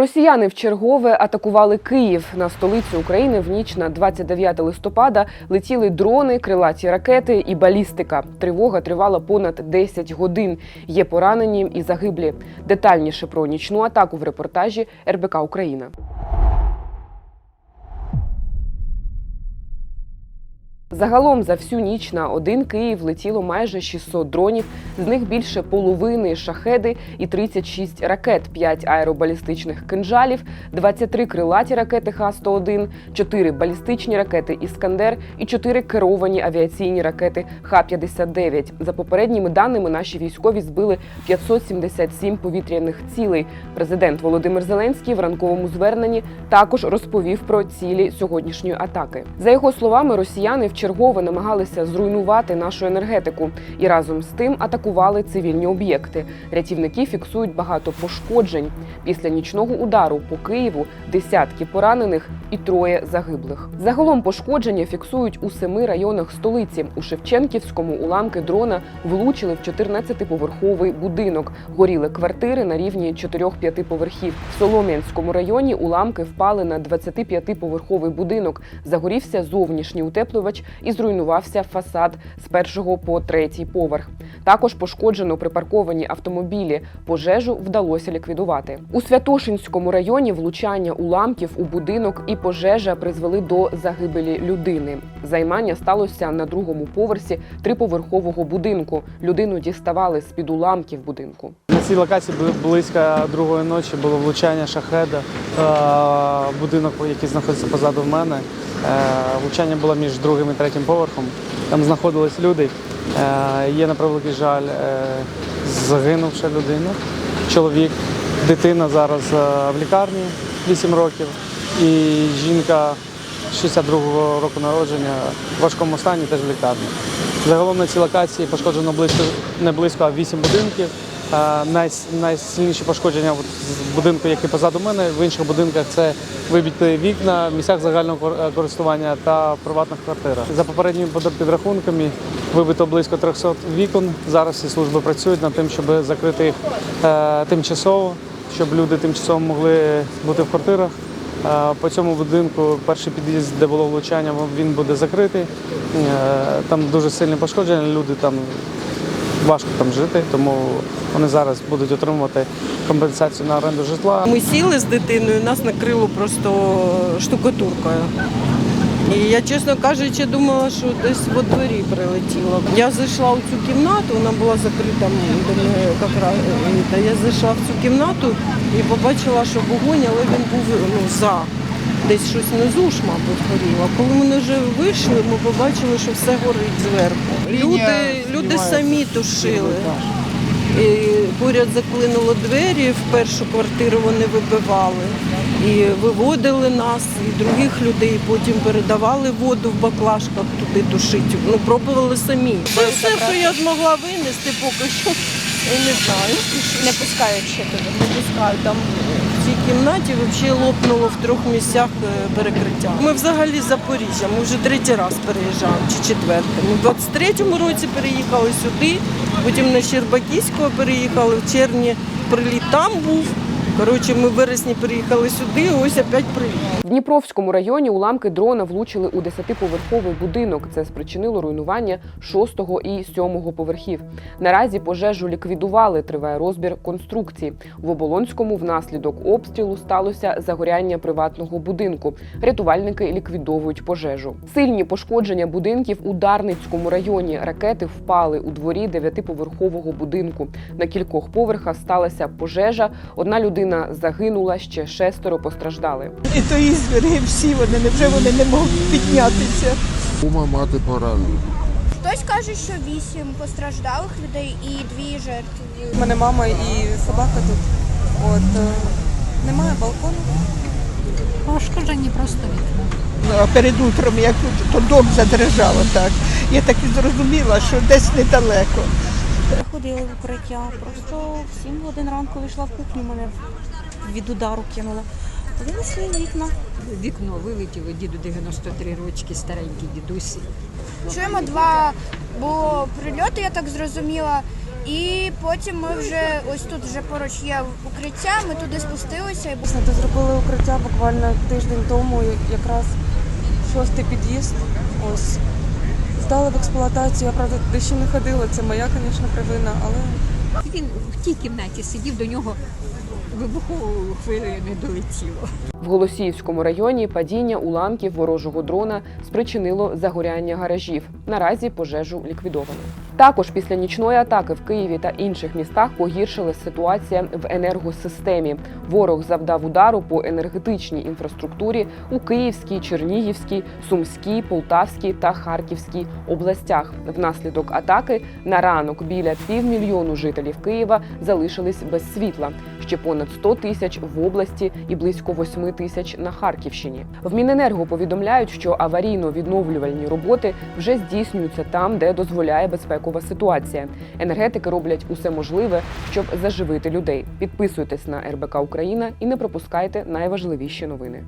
Росіяни вчергове атакували Київ на столицю України в ніч на 29 листопада. Летіли дрони, крилаті ракети і балістика. Тривога тривала понад 10 годин. Є поранені і загиблі. Детальніше про нічну атаку в репортажі РБК Україна. Загалом за всю ніч на один Київ летіло майже 600 дронів, з них більше половини шахеди і 36 ракет, 5 аеробалістичних кинжалів, 23 крилаті ракети Х-101, 4 балістичні ракети Іскандер і 4 керовані авіаційні ракети Х-59. За попередніми даними, наші військові збили 577 повітряних цілей. Президент Володимир Зеленський в ранковому зверненні також розповів про цілі сьогоднішньої атаки. За його словами, росіяни вчергове намагалися зруйнувати нашу енергетику і разом з тим атакували цивільні об'єкти. Рятівники фіксують багато пошкоджень. Після нічного удару по Києву десятки поранених і троє загиблих. Загалом пошкодження фіксують у семи районах столиці. У Шевченківському уламки дрона влучили в 14-поверховий будинок. Горіли квартири на рівні 4-5 поверхів. В Солом'янському районі уламки впали на 25-поверховий будинок. Загорівся зовнішній утеплювач і зруйнувався фасад з першого по третій поверх. Також пошкоджено припарковані автомобілі. Пожежу вдалося ліквідувати. У Святошинському районі влучання уламків у будинок і пожежа призвели до загибелі людини. Займання сталося на другому поверсі триповерхового будинку. Людину діставали з під уламків будинку. На цій локації бли- близько другої ночі було влучання шахеда, е, будинок, який знаходиться позаду мене. Е, Влучання було між другим і третім поверхом. Там знаходились люди. Е, Є, на превеликий жаль, е, загинувша людина, чоловік, дитина зараз е, в лікарні 8 років, і жінка 62-го року народження в важкому стані теж в лікарні. Загалом на цій локації пошкоджено близько не близько, а 8 будинків. Найс- Найсильніші пошкодження з будинку, який позаду мене, в інших будинках це вибиті вікна в місцях загального е, користування та в приватних квартирах. За попередніми підрахунками вибито близько 300 вікон. Зараз всі служби працюють над тим, щоб закрити їх е, тимчасово, щоб люди тимчасово могли бути в квартирах. Е, По цьому будинку перший під'їзд, де було влучання, він буде закритий. Там дуже сильні пошкодження, люди там важко там жити, тому вони зараз будуть отримувати компенсацію на оренду житла. Ми сіли з дитиною, нас накрило просто штукатуркою. І я, чесно кажучи, думала, що десь во дворі прилетіло. Я зайшла у цю кімнату, вона була закрита, м, якраз, е, я зайшла в цю кімнату і побачила, що вогонь, але він був ну, за. Десь щось внизу ж, мабуть, горіло. Коли ми вже вийшли, ми побачили, що все горить зверху. Люди, люди самі тушили. І поряд заклинуло двері, в першу квартиру вони вибивали і виводили нас, і других людей. Потім передавали воду в баклажках туди тушити. Ну, пробували самі. Це все, що я змогла винести, поки що я не знаю. Не пускають ще туди. Не пускаю. Там цій кімнаті взагалі лопнуло в трьох місцях е, перекриття. Ми взагалі з Запоріжжя, ми вже третій раз переїжджаємо чи четвертий. Ми в 23-му році переїхали сюди, потім на Щербаківського переїхали, в червні приліт там був. Коротше, ми в вересні переїхали сюди, ось опять приліт. В Дніпровському районі уламки дрона влучили у 10-поверховий будинок. Це спричинило руйнування 6 і 7 поверхів. Наразі пожежу ліквідували. Триває розбір конструкції. В Оболонському внаслідок обстрілу сталося загоряння приватного будинку. Рятувальники ліквідовують пожежу. Сильні пошкодження будинків у Дарницькому районі. Ракети впали у дворі 9-поверхового будинку. На кількох поверхах сталася пожежа. Одна людина загинула, ще шестеро постраждали. І то ізвери всі вони, невже вони не можуть піднятися? Кума мати поранена. Хтось каже, що вісім постраждалих людей і дві жертви. У мене мама і собака тут. От е, немає балкону. Пошкоджені просто вікна. Ну, а перед утром, як тут, то дом задрижало так. Я так і зрозуміла, що десь недалеко. Ходила в укриття. Просто в 7 годин ранку вийшла в кухню, мене від удару кинула. Винесли вікна. Вікно вилетіло, діду 93 рочки, старенький дідусь. Чуємо два було прильоти, я так зрозуміла. І потім ми вже ось тут вже поруч є укриття. Ми туди спустилися Тут зробили укриття буквально тиждень тому, якраз шостий під'їзд. Ось. Здали в експлуатацію, я правда туди ще не ходила, це моя, звісно, провина, але Він в тій кімнаті сидів, до нього вибуховою хвилею не долетіло. В Голосіївському районі падіння уламків ворожого дрона спричинило загоряння гаражів. Наразі пожежу ліквідовано. Також після нічної атаки в Києві та інших містах погіршилась ситуація в енергосистемі. Ворог завдав удару по енергетичній інфраструктурі у Київській, Чернігівській, Сумській, Полтавській та Харківській областях. Внаслідок атаки на ранок біля півмільйону жителів Києва залишились без світла. Ще понад 100 тисяч в області і близько 8 тисяч на Харківщині. В Міненерго повідомляють, що аварійно-відновлювальні роботи вже здійснюються там, де дозволяє безпекова ситуація. Енергетики роблять усе можливе, щоб заживити людей. Підписуйтесь на РБК Україна і не пропускайте найважливіші новини.